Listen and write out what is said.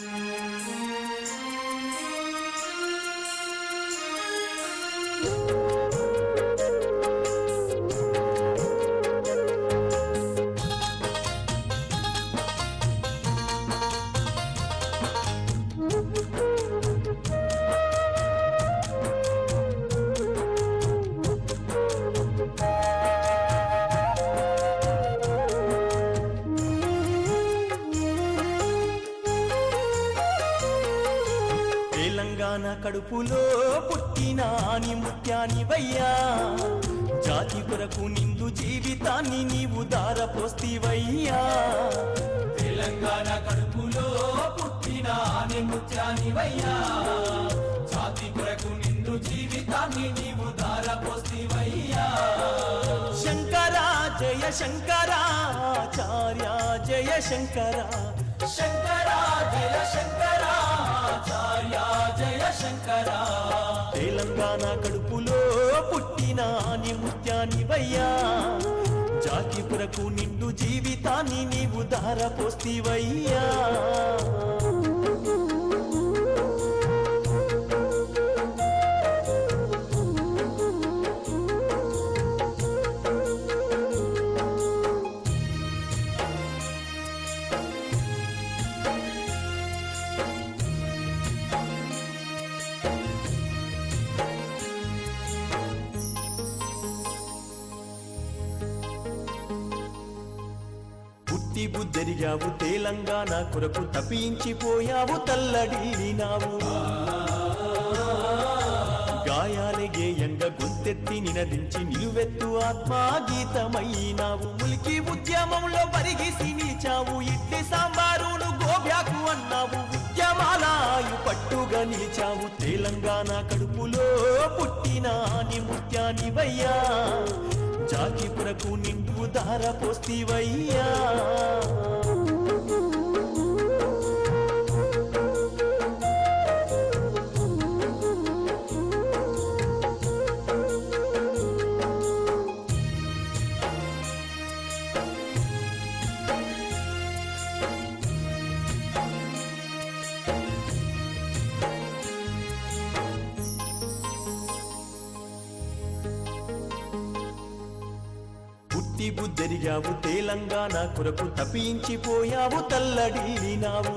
Música Telangana కడుపులో పుట్టిన అని ముత్యాని వయ్యా జాతి కొరకు నిందు జీవితాన్ని నీవు దారపోస్తివయ్యా. తెలంగాణ కడుపులో పుట్టిన ముత్యానివయ్యా. జాతి కొరకు నిందు జీవితాన్ని నీవు దారపోస్తివయ్యా. శంకరా జయ శంకరాచార్య జయ శంకరా. శంకరా జయ శంకరా. ఆచార్య జయ శంకర. తెలంగాణ కడుపులో పుట్టిన అని ముత్యాని వయ్యా. జాతి నిండు జీవితాన్ని నీవు దారపోస్తివయ్యా పుట్టి బుద్ధరిగావు తెలంగాణ కొరకు తప్పించిపోయావు తల్లడిల్లినావు గాయాలే గేయంగా గొంతెత్తి నినదించి నిలువెత్తు ఆత్మా గీతమైనావు ములికి ఉద్యమంలో పరిగిసి నిలిచావు. ఇడ్లీ సాంబారును గోభ్యాకు అన్నావు. ఉద్యమాలాయు పట్టుగా నిలిచావు. తెలంగాణ కడుపులో పుట్టిన నీ ముత్యాని వయ్యా నింపు నిండు దార పోస్తివయ్యా. పుట్టి బుద్ధరిగావు తెలంగాణ కొరకు తప్పించిపోయావు తల్లడిల్లినావు.